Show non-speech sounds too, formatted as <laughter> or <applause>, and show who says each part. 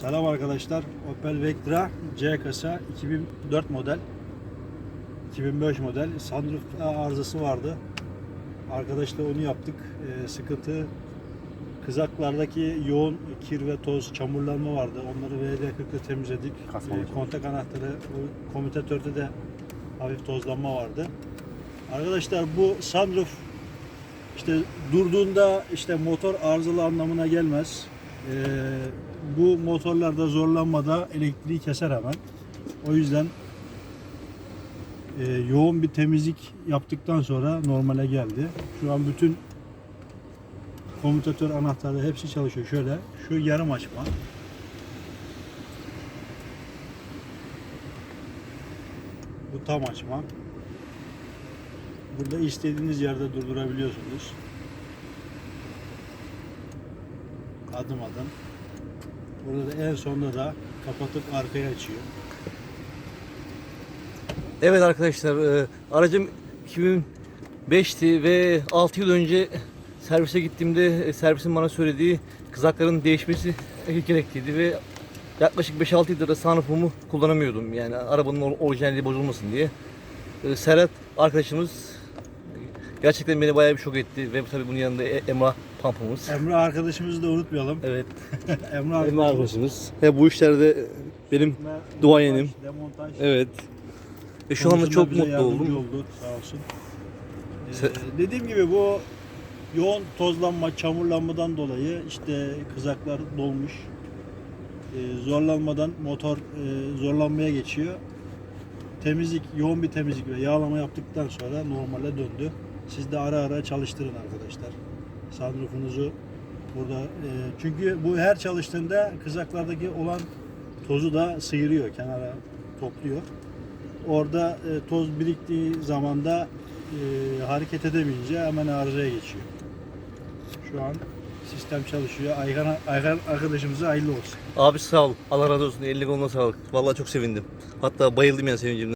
Speaker 1: Selam arkadaşlar. Opel Vectra C kasa 2004 model. 2005 model. Sunroof arızası vardı. Arkadaşla onu yaptık. Ee, sıkıntı kızaklardaki yoğun kir ve toz, çamurlanma vardı. Onları VD40'la temizledik. Ee, kontak anahtarı, komutatörde de hafif tozlanma vardı. Arkadaşlar bu sunroof işte durduğunda işte motor arızalı anlamına gelmez. Ee, bu motorlarda zorlanmada elektriği keser hemen. O yüzden e, yoğun bir temizlik yaptıktan sonra normale geldi. Şu an bütün komutatör anahtarı hepsi çalışıyor. Şöyle şu yarım açma. Bu tam açma. Burada istediğiniz yerde durdurabiliyorsunuz. Adım adım. Burada da en sonunda da kapatıp arkaya açıyor.
Speaker 2: Evet arkadaşlar e, aracım 2005'ti ve 6 yıl önce servise gittiğimde e, servisin bana söylediği kızakların değişmesi gerekliydi ve yaklaşık 5-6 yıldır da sunroofumu kullanamıyordum. Yani arabanın or- orijinalliği bozulmasın diye. E, Serhat arkadaşımız gerçekten beni bayağı bir şok etti ve tabii bunun yanında E- Emrah Pampamız.
Speaker 1: Emre arkadaşımızı da unutmayalım.
Speaker 2: Evet. <laughs>
Speaker 1: Emre
Speaker 2: Emrah
Speaker 1: arkadaşımız.
Speaker 2: arkadaşımız. Ve bu işlerde benim
Speaker 1: Emre
Speaker 2: duayenim.
Speaker 1: montaj, Demontaj.
Speaker 2: evet. Ve şu anda
Speaker 1: konusunda
Speaker 2: çok
Speaker 1: bize
Speaker 2: mutlu
Speaker 1: yardımcı
Speaker 2: oldum.
Speaker 1: oldu sağ olsun. Ee,
Speaker 2: Se-
Speaker 1: dediğim gibi bu yoğun tozlanma, çamurlanmadan dolayı işte kızaklar dolmuş. Ee, zorlanmadan motor e, zorlanmaya geçiyor. Temizlik, yoğun bir temizlik ve yağlama yaptıktan sonra normale döndü. Siz de ara ara çalıştırın arkadaşlar. Sunroofunuzu burada e, çünkü bu her çalıştığında kızaklardaki olan tozu da sıyırıyor, kenara topluyor. Orada e, toz biriktiği zaman da e, hareket edemeyince hemen arızaya geçiyor. Şu an sistem çalışıyor. Ayhan, Ayhan arkadaşımıza hayırlı olsun.
Speaker 2: Abi sağ ol. Allah razı olsun. Eline koluna sağlık. Vallahi çok sevindim. Hatta bayıldım yani sevincimden.